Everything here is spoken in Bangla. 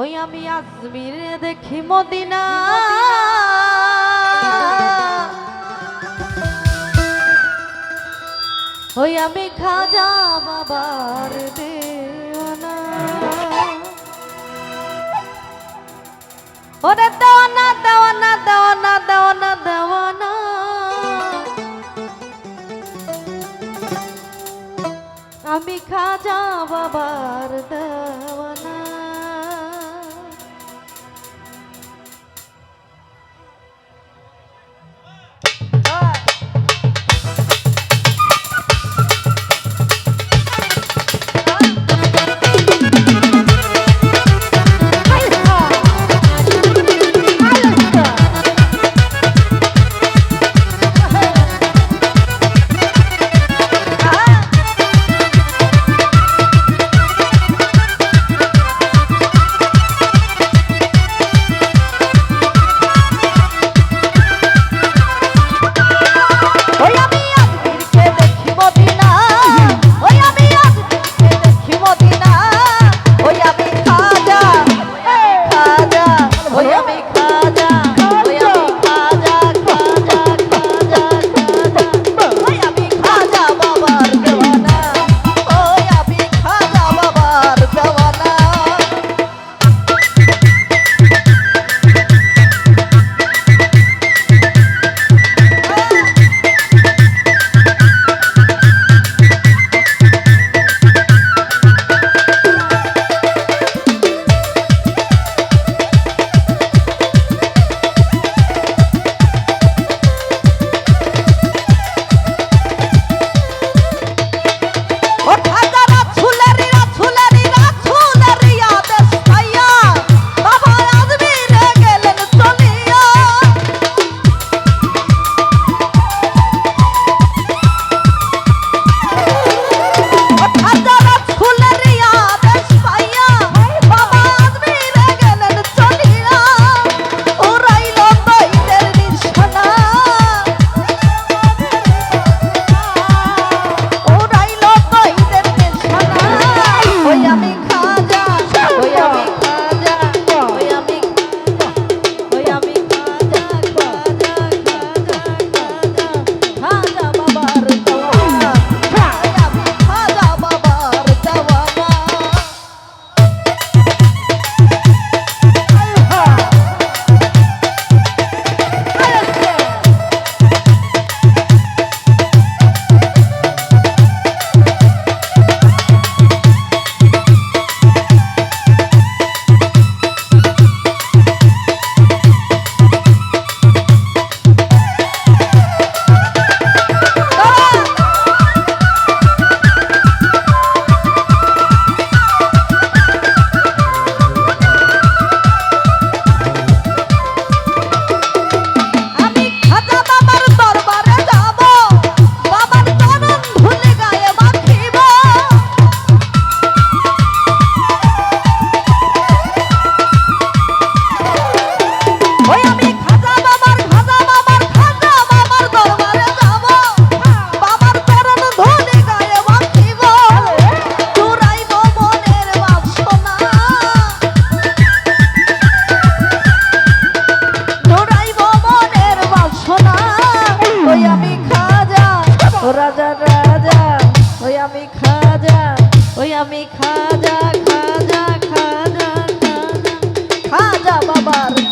ওই আমি আজমিরে দেখি মদিনা। ওই আমি খাজা বাবার দেওয়ানা। ওরে দেওয়ানা দেওয়ানা দেওয়ানা দেওয়ানা দেওয়ানা। আমি খাজা বাবার দেওয়ানা। ও রাজা রাজা ওই আমি খাজা ওই আমি খাজা খাজা খাজা খাজা খাজা বাবার